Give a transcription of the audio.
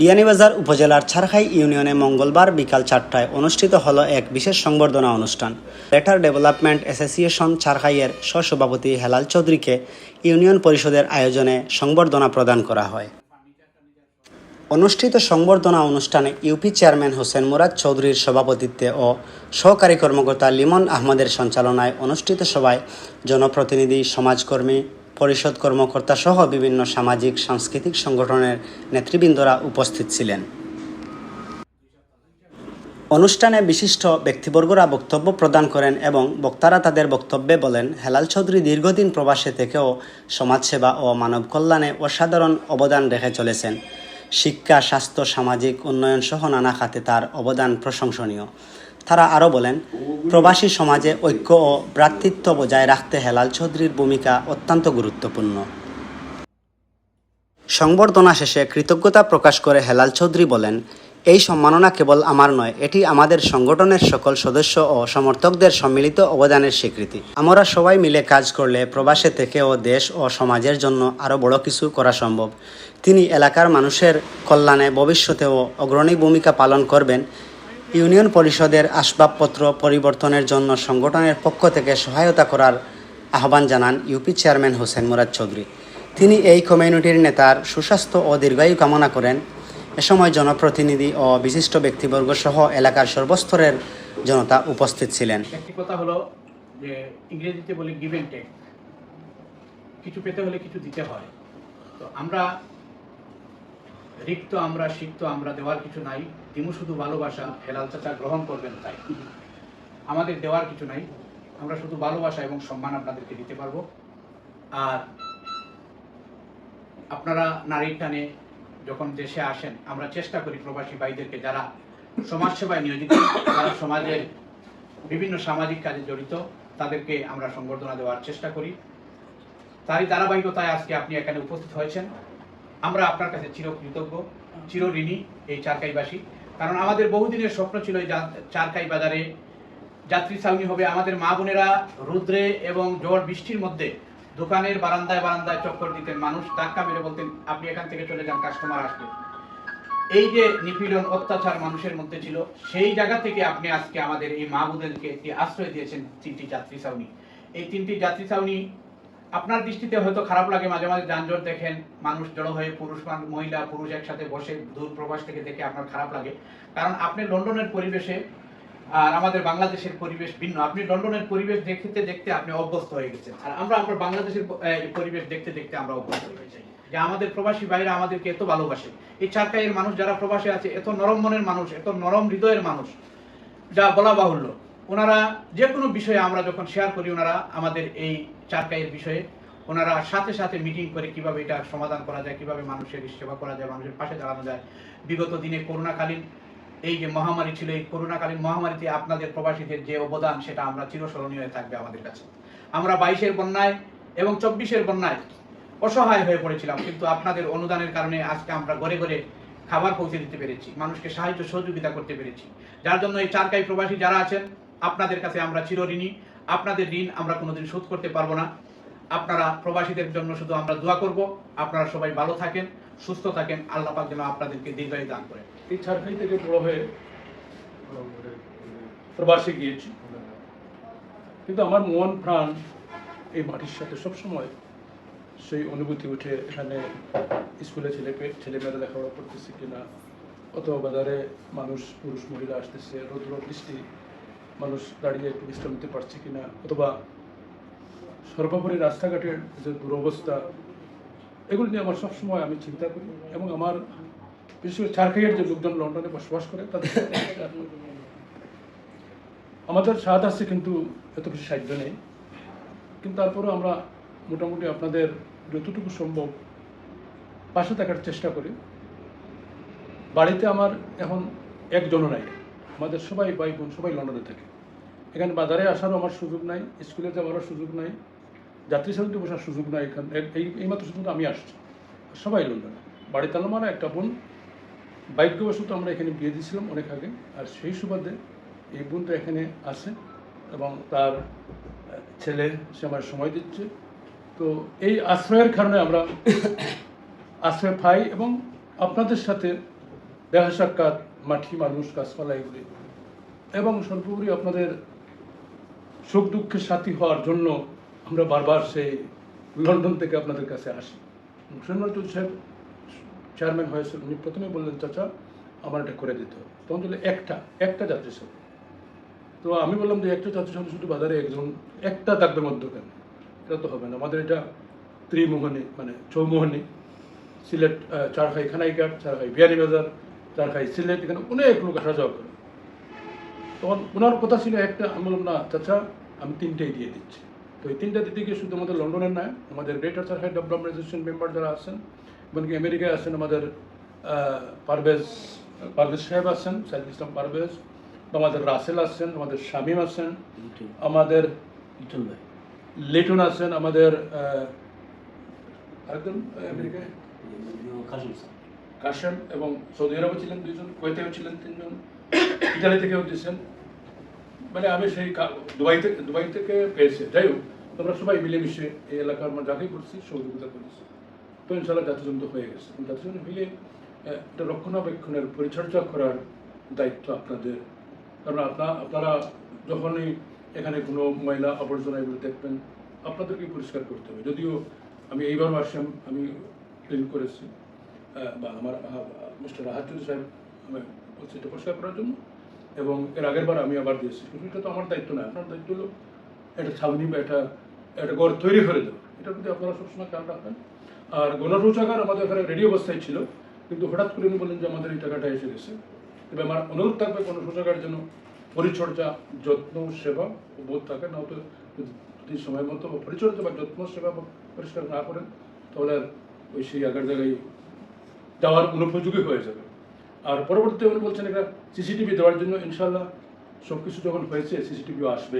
বিয়ানীবাজার উপজেলার ছারখাই ইউনিয়নে মঙ্গলবার বিকাল চারটায় অনুষ্ঠিত হলো এক বিশেষ সংবর্ধনা অনুষ্ঠান। লেটার ডেভেলপমেন্ট অ্যাসোসিয়েশন ছারখাইয়ের সহসভাপতি হেলাল চৌধুরীকে ইউনিয়ন পরিষদের আয়োজনে সংবর্ধনা প্রদান করা হয়। অনুষ্ঠিত সংবর্ধনা অনুষ্ঠানে ইউপি চেয়ারম্যান হোসেন মুরাদ চৌধুরীর সভাপতিত্বে ও সহকারী কর্মকর্তা লিমন আহমদের সঞ্চালনায় অনুষ্ঠিত সভায় জনপ্রতিনিধি, সমাজকর্মী পরিষদ কর্মকর্তা সহ বিভিন্ন সামাজিক, সাংস্কৃতিক সংগঠনের নেতৃবৃন্দরা উপস্থিত ছিলেন। অনুষ্ঠানে বিশিষ্ট ব্যক্তিবর্গরা বক্তব্য প্রদান করেন এবং বক্তারা তাদের বক্তব্যে বলেন, হেলাল চৌধুরী দীর্ঘদিন প্রবাসে থেকেও সমাজসেবা ও মানব কল্যাণে অসাধারণ অবদান রেখে চলেছেন। শিক্ষা, স্বাস্থ্য, সামাজিক উন্নয়ন সহ নানা খাতে তার অবদান প্রশংসনীয়। তারা আরও বলেন, প্রবাসী সমাজে ঐক্য ও ভ্রাতৃত্ব বজায় রাখতে হেলাল চৌধুরীর ভূমিকা অত্যন্ত গুরুত্বপূর্ণ। সংবর্ধনা শেষে কৃতজ্ঞতা প্রকাশ করে হেলাল চৌধুরী বলেন, এই সম্মাননা কেবল আমার নয়, এটি আমাদের সংগঠনের সকল সদস্য ও সমর্থকদের সম্মিলিত অবদানের স্বীকৃতি। আমরা সবাই মিলে কাজ করলে প্রবাসে থেকেও দেশ ও সমাজের জন্য আরও বড় কিছু করা সম্ভব। তিনি এলাকার মানুষের কল্যাণে ভবিষ্যতেও অগ্রণী ভূমিকা পালন করবেন ইউনিয়ন পরিষদের আসবাবপত্র পরিবর্তনের জন্য সংগঠনের পক্ষ থেকে সহায়তা করার আহ্বান জানান ইউপি চেয়ারম্যান হোসেন মুরাদ চৌধুরী। তিনি এই কমিউনিটির নেতার সুস্বাস্থ্য ও দীর্ঘায়ু কামনা করেন। এ সময় জনপ্রতিনিধি ও বিশিষ্ট ব্যক্তিবর্গ সহ এলাকার সর্বস্তরের জনতা উপস্থিত ছিলেন। একটি কথা হলো যে ইংরেজিতে গিভ টেক কিছু পেতে হলে কিছু দিতে হয়। তো আমরা রিক্ত আমরা, সিক্ত আমরা দেওয়ার কিছু নাই। দিমু শুধু ভালোবাসা, হেলাল চাচা গ্রহণ করবেন তাই। আমাদের দেওয়ার কিছু নাই। আমরা শুধু ভালোবাসা এবং সম্মান আপনাদেরকে দিতে পারব। আর আপনারা নারীর টানে যখন দেশে আসেন, আমরা চেষ্টা করি প্রবাসী ভাইদেরকে যারা সমাজসেবায় নিয়োজিত, যারা সমাজের বিভিন্ন সামাজিক কাজে জড়িত, তাদেরকে আমরা সংবর্ধনা দেওয়ার চেষ্টা করি। তারই ধারাবাহিকতায় আজকে আপনি এখানে উপস্থিত হয়েছেন। আমরা আপনার কাছে চির চিরকৃতজ্ঞ, চিরঋণী এই চারকাইবাসী। কারণ আমাদের বহুদিনের স্বপ্ন ছিল এই চারকাই বাজারে যাত্রী ছাউনি হবে। আমাদের মা বোনেরা রুদ্রে এবং ঝড় বৃষ্টির মধ্যে দোকানের বারান্দায় বারান্দায় চক্কর দিতেন মানুষ। ধাক্কা মেরে বলতেন, আপনি এখান থেকে চলে যান, কাস্টমার আসবে। এই যে নিপীড়ন, অত্যাচার মানুষের মধ্যে ছিল, সেই জায়গা থেকে আপনি আজকে আমাদের এই মা বোনদেরকে একটি আশ্রয় দিয়েছেন তিনটি যাত্রী ছাউনি এই তিনটি যাত্রী ছাউনি আপনার দৃষ্টিতে হয়তো খারাপ লাগে, মাঝে মাঝে যানজট দেখেন, মানুষ জড়ো হয়ে পুরুষ মহিলা, পুরুষ একসাথে বসে দূর প্রবাস থেকে দেখে আপনার খারাপ লাগে। কারণ আপনি লন্ডনের পরিবেশে আর আমাদের বাংলাদেশের পরিবেশ ভিন্ন। আপনি লন্ডনের পরিবেশ দেখতে দেখতে আপনি অভ্যস্ত হয়ে গেছেন। আর আমরা আমরা বাংলাদেশের পরিবেশ দেখতে দেখতে আমরা অভ্যস্ত হয়ে যাই যে আমাদের প্রবাসী ভাইরা আমাদেরকে এত ভালোবাসে। এই চারকাইয়ের মানুষ যারা প্রবাসে আছে, এত নরম মনের মানুষ, এত নরম হৃদয়ের মানুষ, যা বলা বাহুল্য। ওনারা যে কোনো বিষয়ে আমরা যখন শেয়ার করি, ওনারা আমাদের এই চারকাইয়ের বিষয়ে, ওনারা সাথে সাথে মিটিং করে কীভাবে এটা সমাধান করা যায়, কীভাবে মানুষের সেবা করা যায়, মানুষের পাশে দাঁড়ানো যায়। বিগত দিনে করোনাকালীন এই যে মহামারী ছিল, এই করোনাকালীন মহামারীতে আপনাদের প্রবাসীদের যে অবদান, সেটা আমরা চিরস্মরণীয় হয়ে থাকবে আমাদের কাছে। আমরা বাইশের বন্যায় এবং চব্বিশের বন্যায় অসহায় হয়ে পড়েছিলাম, কিন্তু আপনাদের অনুদানের কারণে আজকে আমরা ঘরে ঘরে খাবার পৌঁছে দিতে পেরেছি, মানুষকে সাহায্য সহযোগিতা করতে পেরেছি। যার জন্য এই চারকাই প্রবাসী যারা আছেন আপনাদের কাছে আমরা চিরঋণী। আপনাদের ঋণ আমরা কোনোদিন শোধ করতে পারব না। আপনারা প্রবাসীদের জন্য শুধু আমরা দোয়া করব। আপনারা সবাই ভালো থাকেন, সুস্থ থাকেন। আল্লাহ পাক যেন আপনাদেরকে দীর্ঘায়ু দান করেন এই ছাড়খাই থেকে বড় হয়ে প্রবাসে গিয়েছি। কিন্তু আমার মন, প্রাণ এই মাটির সাথে সবসময় সেই অনুভূতি উঠে, এখানে স্কুলে ছেলে ছেলেমেয়েরা লেখাপড়া করতেছে কিনা, অথবা বাজারে মানুষ, পুরুষ, মহিলা আসতেছে, রৌদ্র, বৃষ্টি মানুষ দাঁড়িয়ে একটু বিশ্রাম নিতে পারছে কিনা, অথবা সর্বোপরি রাস্তাঘাটের যে দুরবস্থা, এগুলো নিয়ে আমার সবসময় আমি চিন্তা করি এবং আমার, বিশেষ করে চারখাইয়ের যে লোকজন লন্ডনে বসবাস করে, তাদের। আমাদের স্বাদ আছে কিন্তু এত বেশি সাহায্য নেই। কিন্তু তারপরেও আমরা মোটামুটি আপনাদের যতটুকু সম্ভব পাশে থাকার চেষ্টা করি। বাড়িতে আমার এখন একজনও নাই। আমাদের সবাই ভাই বোন সবাই লন্ডনে থাকে। এখানে বাজারে আসারও আমার সুযোগ নাই, স্কুলে যাওয়ারও সুযোগ নাই, যাত্রী সাথে বসার সুযোগ নাই এখানে এই এইমাত্র শুধু আমি আসছি। সবাই লন্ডনে বাড়িতে আমার একটা বোন, ভাগ্যবশত আমরা এখানে বিয়ে দিয়েছিলাম অনেক আগে, আর সেই সুবাদে এই বোনটা এখানে আছে এবং তার ছেলে, সে আমার সময় দিচ্ছে। তো এই আশ্রয়ের কারণে আমরা আশ্রয় পাই এবং আপনাদের সাথে দেখা সাক্ষাৎ মাটি মানুষ, গাছপালা এগুলি। এবং সর্বোপরি আপনাদের সুখ দুঃখের সাথী হওয়ার জন্য আমরা বারবার সেই লন্ডন থেকে আপনাদের কাছে আসি। সুন্দর সাহেব, চেয়ারম্যান হয়েছে উনি প্রথমে বললেন, চাচা, আমার এটা করে দিতে হবে। তখন বললে একটা একটা যাত্রী সঙ্গে তো আমি বললাম যে একটা যাত্রী সঙ্গে শুধু বাজারে একজন, একটা থাকবে মধ্যখানে। এটা তো হবে না। আমাদের এটা ত্রিমোহনী মানে চৌমোহনী, সিলেট চারখাই খানাইঘাট, চারখাই বিয়ানীবাজার, চারখাই সিলেট, এখানে অনেক লোক আসা যাওয়া করে। তখন ওনার কথা ছিল একটা আমি বললাম না চাচা আমি তিনটেই দিয়ে দিচ্ছি। তো এই তিনটা দিতে গিয়ে শুধু আমাদের লন্ডনের নয় আমাদের গ্রেটার চারখাই ডেভেলপমেন্টাইজেশন মেম্বার যারা আছেন এমনকি আমেরিকায় আছেন আমাদের পারভেজ পারভেজ সাহেব আছেন সাইদুল ইসলাম পারভেজ আমাদের রাসেল আছেন আমাদের শামীম আছেন আমাদের লিটন আছেন আমাদের আরেকজন আমেরিকায়? কাশেম এবং সৌদি আরবে ছিলেন দুইজন কুয়েতেও ছিলেন তিনজন। ইতালি থেকেও দিয়েছেন মানে আমি সেই দুবাই থেকে দুবাই থেকে পেয়েছি। যাই হোক, তোমরা সবাই মিলেমিশে এই এলাকার আমরা যাকেই করছি, সহযোগিতা করেছি। তো ইনশাল্লাহ জাতিজন্ত হয়ে গেছে। জাতিজন্ত মিলে এটা রক্ষণাবেক্ষণের পরিচর্যা করার দায়িত্ব আপনাদের। কারণ আপনা আপনারা যখনই এখানে কোনো ময়লা আবর্জনা এগুলো দেখবেন আপনাদেরকে পরিষ্কার করতে হবে। যদিও আমি এইবার আসলাম আমি ক্লিন করেছি। বা আমার মিস্টার রাহাত চৌধুরী সাহেব, আমি বলছি এটা পরিষ্কার করার জন্য। এবং এর আগের বার আমি আবার দিয়েছি। কিন্তু এটা তো আমার দায়িত্ব নয়, আপনার দায়িত্ব হলো একটা ছাউনি বা একটা একটা ঘর তৈরি করে দেওয়া। এটার প্রতি আপনারা সবসময় খেয়াল রাখবেন। আর গণশৌচাগার আমাদের এখানে রেডি অবস্থায় ছিল, কিন্তু হঠাৎ করে উনি বললেন যে আমাদের এই টাকাটা এসে গেছে। তবে আমার অনুরোধ থাকবে গণশৌচাগার যেন পরিচর্যা, যত্ন, সেবা ও বোধ থাকে না, হয়তো যদি সময় মতো পরিচর্যা বা যত্ন, সেবা পরিষ্কার না করেন, তাহলে ওই সেই আগের জায়গায় যাওয়ার অনুপযোগী হয়ে যাবে। আর পরবর্তী বলছেন এটা সিসিটিভি দেওয়ার জন্য ইনশাল্লাহ সব কিছু যখন হয়েছে সিসিটিভিও আসবে।